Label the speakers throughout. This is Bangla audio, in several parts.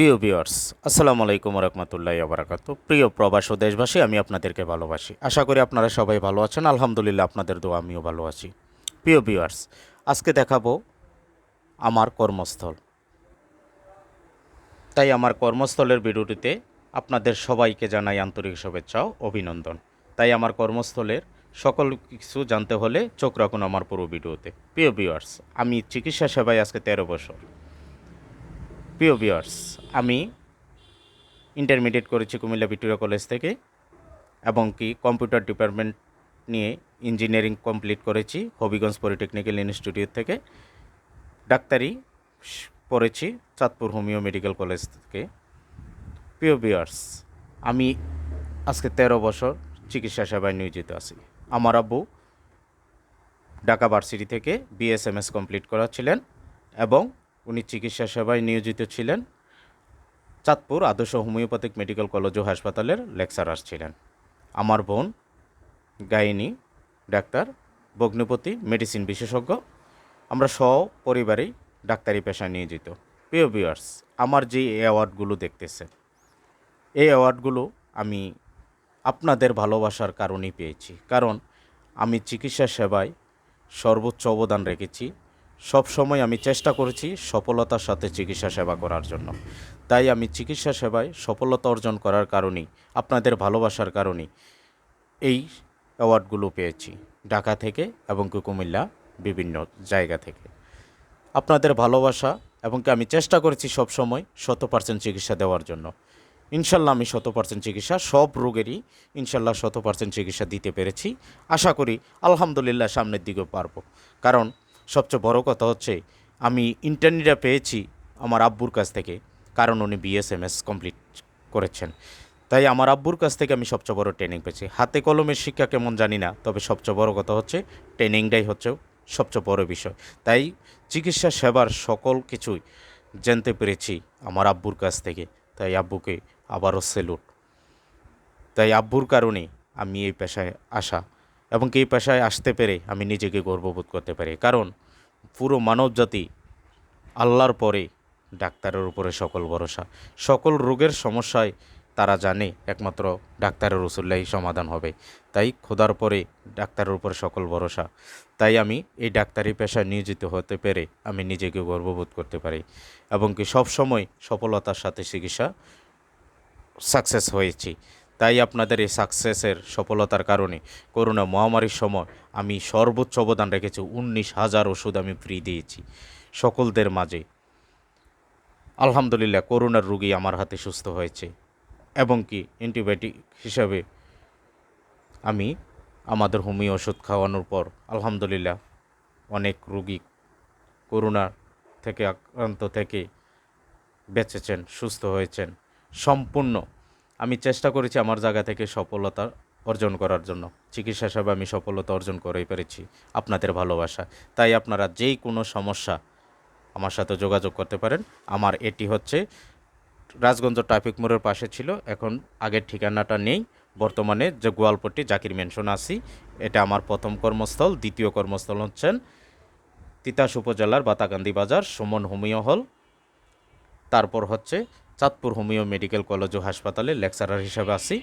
Speaker 1: প্রিয় ভিউয়ার্স, আসসালামু আলাইকুম রহমতুল্লাহ আবরাকাত প্রিয় প্রবাস ও দেশবাসী, আমি আপনাদেরকে ভালোবাসি। আশা করি আপনারা সবাই ভালো আছেন। আলহামদুলিল্লাহ, আপনাদের দোয়া আমিও ভালো আছি। প্রিয় ভিউয়ার্স, আজকে দেখাবো আমার কর্মস্থল। তাই আমার কর্মস্থলের ভিডিওটিতে আপনাদের সবাইকে জানাই আন্তরিক শুভেচ্ছা অভিনন্দন। তাই আমার কর্মস্থলের সকল কিছু জানতে হলে চোখ রাখুন আমার পুরো ভিডিওতে। প্রিয় ভিউয়ার্স, আমি চিকিৎসা সেবায় আজকে তেরো বছর। প্রিয় ভিউয়ার্স আমি ইন্টারমিডিয়েট করেছি কুমিল্লা ভিক্টোরিয়া কলেজ থেকে এবং কি কম্পিউটার ডিপার্টমেন্ট নিয়ে ইঞ্জিনিয়ারিং কমপ্লিট করেছি হবিগঞ্জ পলিটেকনিক্যাল ইনস্টিটিউট থেকে। ডাক্তারি পড়েছি চাঁদপুর হোমিও মেডিকেল কলেজ থেকে। প্রিয় ভিউয়ার্স আমি আজকে তেরো বছর চিকিৎসা সেবায় নিয়োজিত আছি। আমার আব্বু ঢাকা ভার্সিটি থেকে বিএসএমএস কমপ্লিট করাছিলেন এবং উনি চিকিৎসা সেবায় নিয়োজিত ছিলেন। চাঁদপুর আদর্শ হোমিওপ্যাথিক মেডিকেল কলেজ ও হাসপাতালের লেকচারার ছিলেন। আমার বোন, গাইনি, ডাক্তার, ভগ্নপতি, মেডিসিন বিশেষজ্ঞ, আমরা সপরিবারেই ডাক্তারি পেশায় নিয়োজিত। প্রিয় ভিউয়ার্স, আমার যে অ্যাওয়ার্ডগুলো দেখতেছে, এই অ্যাওয়ার্ডগুলো আমি আপনাদের ভালোবাসার কারণেই পেয়েছি। কারণ আমি চিকিৎসা সেবায় সর্বোচ্চ অবদান রেখেছি। সব সময় আমি চেষ্টা করেছি সফলতার সাথে চিকিৎসা সেবা করার জন্য। তাই আমি চিকিৎসা সেবায় সফলতা অর্জন করার কারণেই, আপনাদের ভালোবাসার কারণেই এই অ্যাওয়ার্ডগুলো পেয়েছি। ঢাকা থেকে এবং কি কুমিল্লা বিভিন্ন জায়গা থেকে। আপনাদের ভালোবাসা এবং আমি চেষ্টা করেছি সব সময় শত পার্সেন্ট চিকিৎসা দেওয়ার জন্য। ইনশাল্লাহ আমি শত পার্সেন্ট চিকিৎসা, সব রোগেরই ইনশাল্লাহ শত পার্সেন্ট চিকিৎসা দিতে পেরেছি। আশা করি, আলহামদুলিল্লাহ সামনের দিকেও পারব। কারণ সবচেয়ে বড় কথা হচ্ছে, আমি ইন্টারনেটে পেয়েছি আমার আব্বুর কাছ থেকে, কারণ উনি বিএসএমএস কমপ্লিট করেছেন। তাই আমার আব্বুর কাছ থেকে আমি সবচেয়ে বড় ট্রেনিং পেয়েছি। হাতে কলমের শিক্ষা কেমন জানি না, তবে সবচেয়ে বড় কথা হচ্ছে ট্রেনিংটাই হচ্ছে সবচেয়ে বড় বিষয়। তাই চিকিৎসা সেবার সকল কিছুই জানতে পেরেছি আমার আব্বুর কাছ থেকে। তাই আব্বুকে আবারও সেলুট তাই আব্বুর কারণে আমি এই পেশায় আসা এবং এই পেশায় আসতে পেরে আমি নিজেকে গর্ববোধ করতে পারি। কারণ পুরো মানবজাতি আল্লাহর পরে ডাক্তারের উপরে সকল ভরসা। সকল রোগের সমস্যায় তারা জানে একমাত্র ডাক্তারের রসুল্লাহি সমাধান হবে। তাই খোদার পরে ডাক্তারের উপরে সকল ভরসা। তাই আমি এই ডাক্তারি পেশায় নিয়োজিত হতে পেরে আমি নিজেকে গর্ববোধ করতে পারি এবং কি সব সময় সফলতার সাথে চিকিৎসা সাকসেস হয়েছি। তাই আপনাদের এই সাকসেসের সফলতার কারণে করোনা মহামারীর সময় আমি সর্বোচ্চ অবদান রেখেছি, উনিশ হাজার ওষুধ আমি ফ্রি দিয়েছি সকলদের মাঝে। আলহামদুলিল্লাহ, করোনার রুগী আমার হাতে সুস্থ হয়েছে এবং কি অ্যান্টিবায়োটিক হিসাবে আমি আমাদের হোমিও ওষুধ খাওয়ানোর পর আলহামদুলিল্লাহ অনেক রুগী করোনা থেকে আক্রান্ত থেকে বেঁচেছেন, সুস্থ হয়েছেন। সম্পূর্ণ আমি চেষ্টা করেছি আমার জায়গা থেকে সফলতা অর্জন করার জন্য। চিকিৎসা সেবা আমি সফলতা অর্জন করেই পেরেছি, আপনাদের ভালোবাসা। তাই আপনারা যেই কোনো সমস্যা আমার সাথে যোগাযোগ করতে পারেন। আমার এটি হচ্ছে রাজগঞ্জ ট্রাফিক মোড়ের পাশে ছিল, এখন আগের ঠিকানাটা নেই। বর্তমানে যে গোয়ালপট্টি জাকির মেনশন আছি, এটা আমার প্রথম কর্মস্থল, দ্বিতীয় কর্মস্থল হচ্ছেন তিতাস উপজেলার বাতাকান্দি বাজার, সুমন হোমিও হল। তারপর হচ্ছে চাঁদপুর হোমিও মেডিকেল কলেজ ও হাসপাতালে লেকচারার হিসাবে আছি।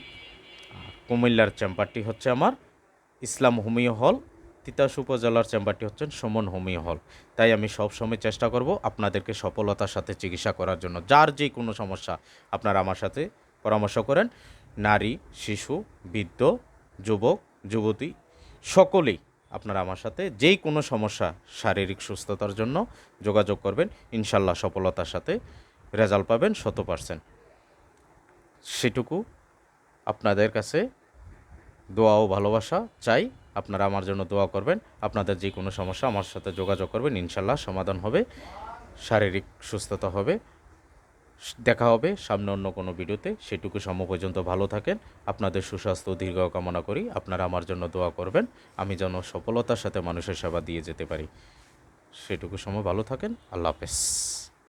Speaker 1: কুমিল্লার চেম্বারটি হচ্ছে আমার ইসলাম হোমিও হল। তিতাস উপজেলার চেম্বারটি হচ্ছেন সুমন হোমিও হল। তাই আমি সবসময় চেষ্টা করব আপনাদেরকে সফলতার সাথে চিকিৎসা করার জন্য। যার যে কোনো সমস্যা আপনারা আমার সাথে পরামর্শ করেন। নারী, শিশু, বৃদ্ধ, যুবক, যুবতী, সকলেই আপনারা আমার সাথে যেই কোনো সমস্যা, শারীরিক সুস্থতার জন্য যোগাযোগ করবেন। ইনশাল্লাহ সফলতার সাথে রেজাল্ট পাবেন শত পার্সেন্ট সেটুকু আপনাদের কাছে দোয়া ও ভালোবাসা চাই। আপনারা আমার জন্য দোয়া করবেন। আপনাদের যে কোনো সমস্যা আমার সাথে যোগাযোগ করবেন। ইনশাল্লাহ সমাধান হবে, শারীরিক সুস্থতা হবে। দেখা হবে সামনে অন্য কোনো ভিডিওতে। সেটুকু সময় পর্যন্ত ভালো থাকেন। আপনাদের সুস্বাস্থ্য দীর্ঘ কামনা করি। আপনারা আমার জন্য দোয়া করবেন। আমি যেন সফলতার সাথে মানুষের সেবা দিয়ে যেতে পারি। সেটুকু সময় ভালো থাকেন। আল্লাহ হাফেজ।